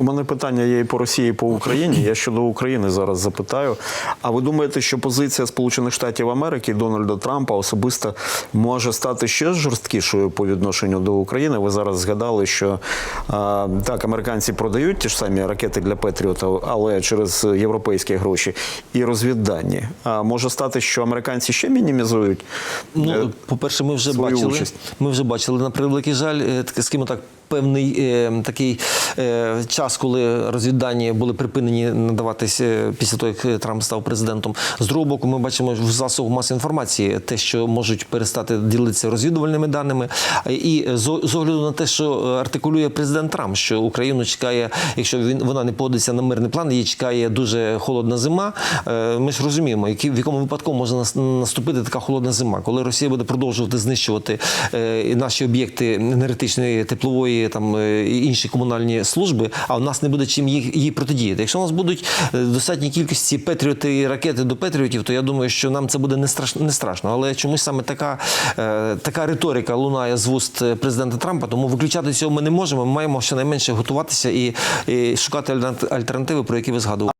У мене питання є і по Росії, і по Україні. Я щодо України зараз запитаю. А ви думаєте, що позиція Сполучених Штатів Америки Дональда Трампа особисто може стати ще жорсткішою по відношенню до України? Ви зараз згадали, що а, так, американці продають ті ж самі ракети для Петріота, але через європейські гроші і розвіддані. А може стати, що американці ще мінімізують? е, Ну, по-перше, ми вже бачили. участь. Ми вже бачили на превеликий жаль, е, скажімо так. Певний е, такий е, час, коли розвіддані були припинені надаватись е, після того, як Трамп став президентом. З другого боку, ми бачимо в засобах масової інформації те, що можуть перестати ділитися розвідувальними даними. І з, огляду на те, що артикулює президент Трамп, що Україну чекає, якщо він вона не погодиться на мирний план, її чекає дуже холодна зима. Ми ж розуміємо, які в якому випадку може нас- наступити така холодна зима, коли Росія буде продовжувати знищувати наші об'єкти енергетичної теплової там е, інші комунальні служби, а в нас не буде чим їх її протидіяти. Якщо у нас будуть е, достатні кількості петріоти і ракети до петріотів, то я думаю, що нам це буде не страшно, не страшно. Але чомусь саме така, е, така риторика лунає з вуст президента Трампа, тому виключати цього ми не можемо. Ми маємо щонайменше готуватися і, і шукати альтернативи, про які ви згадували.